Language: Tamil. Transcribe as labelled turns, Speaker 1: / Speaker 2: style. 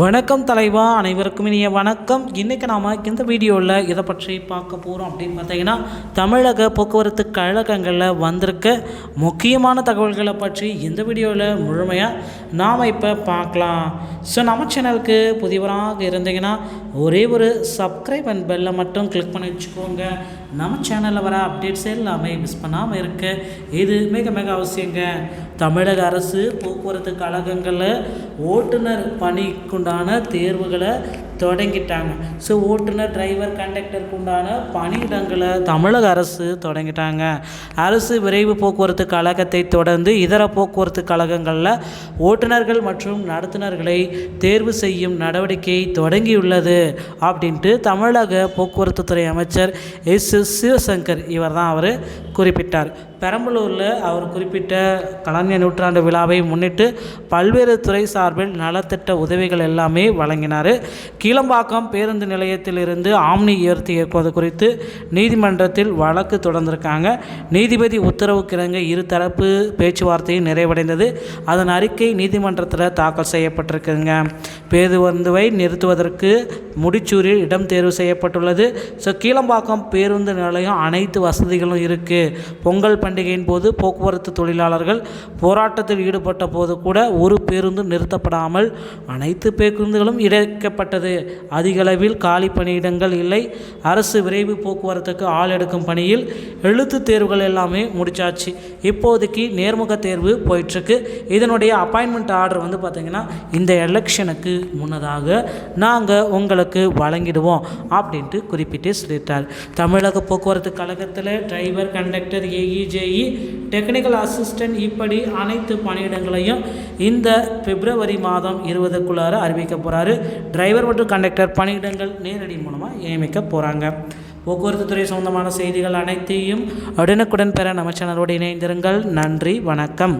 Speaker 1: வணக்கம் தலைவா அனைவருக்கும் இனிய வணக்கம். இன்றைக்கி நாம் இந்த வீடியோவில் இதை பற்றி பார்க்க போகிறோம் அப்படின்னு பார்த்தீங்கன்னா தமிழக போக்குவரத்து கழகங்களில் வந்திருக்க முக்கியமான தகவல்களை பற்றி இந்த வீடியோவில் முழுமையாக நாம் இப்போ பார்க்கலாம். ஸோ நம்ம சேனலுக்கு புதியவராக இருந்தீங்கன்னா ஒரே ஒரு சப்ஸ்கிரைப் அண்ட் பெல்லை மட்டும் கிளிக் பண்ணி வச்சுக்கோங்க. நம்ம சேனலில் வர அப்டேட்ஸ் எல்லாமே மிஸ் பண்ணாமல் இருக்க. இது மிக மிக அவசியங்க. தமிழக அரசு போக்குவரத்து கழகங்களில் ஓட்டுநர் பணிக்குண்டான தேர்வுகளை தொடங்கிட்டாங்க. ஸோ ஓட்டுநர் டிரைவர் கண்டக்டருக்கு உண்டான பணியிடங்களை தமிழக அரசு தொடங்கிட்டாங்க. அரசு விரைவு போக்குவரத்து கழகத்தை தொடர்ந்து இதர போக்குவரத்து கழகங்களில் ஓட்டுநர்கள் மற்றும் நடத்துனர்களை தேர்வு செய்யும் நடவடிக்கை தொடங்கியுள்ளது அப்படின்ட்டு தமிழக போக்குவரத்து துறை அமைச்சர் எஸ் சிவசங்கர் இவர் தான் அவர் குறிப்பிட்டார். பெரம்பலூரில் அவர் குறிப்பிட்ட கலைஞர் நூற்றாண்டு விழாவை முன்னிட்டு பல்வேறு துறை சார்பில் நலத்திட்ட உதவிகள் எல்லாமே வழங்கினார். கீழம்பாக்கம் பேருந்து நிலையத்திலிருந்து ஆம்னி ஏற்றி இயக்குவது குறித்து நீதிமன்றத்தில் வழக்கு தொடர்ந்திருக்காங்க. நீதிபதி உத்தரவுக்கிணங்க இருதரப்பு பேச்சுவார்த்தையும் நிறைவடைந்தது. அதன் அறிக்கை நீதிமன்றத்தில் தாக்கல் செய்யப்பட்டிருக்குங்க. பேருந்துவை நிறுத்துவதற்கு முடிச்சூரில் இடம் தேர்வு செய்யப்பட்டுள்ளது. ஸோ கீழம்பாக்கம் பேருந்து நிலையம் அனைத்து வசதிகளும் இருக்குது பொங்கல் பண்டிகையின் போது போக்குவரத்து தொழிலாளர்கள் போராட்டத்தில் ஈடுபட்ட போது கூட ஒரு பேருந்து நிறுத்தப்படாமல் அனைத்து பேருந்துகளும் இடைக்கப்பட்டது. அதிகளவில் காலி பணியிடங்கள் இல்லை. அரசு விரைவு போக்குவரத்துக்கு ஆள் எடுக்கும் பணியில் எழுத்து தேர்வுகள் எல்லாமே முடிச்சாச்சு. இப்போதைக்கு நேர்முக தேர்வு போயிட்டுருக்கு. இதனுடைய அப்பாயின்மெண்ட் ஆர்டர் வந்து பார்த்திங்கன்னா இந்த எலெக்ஷனுக்கு முன்னதாக நாங்கள் உங்களுக்கு வழங்கிடுவோம் அப்படின்ட்டு குறிப்பிட்டு சொல்லிட்டார். தமிழக போக்குவரத்து கழகத்தில் driver conductor AE JE technical assistant இப்படி அனைத்து பணியிடங்களையும் இந்த பிப்ரவரி மாதம் இருபதுக்குள்ளார அறிவிக்க போகிறாரு டிரைவர் மற்றும் கண்டக்டர் பணியிடங்கள் நேரடி மூலமாக நியமிக்க போகிறாங்க போக்குவரத்து துறை சொந்தமான செய்திகள் அனைத்தையும் உடனுக்குடன் பெற நம்ம சேனலோடு இணைந்திருங்கள். நன்றி வணக்கம்.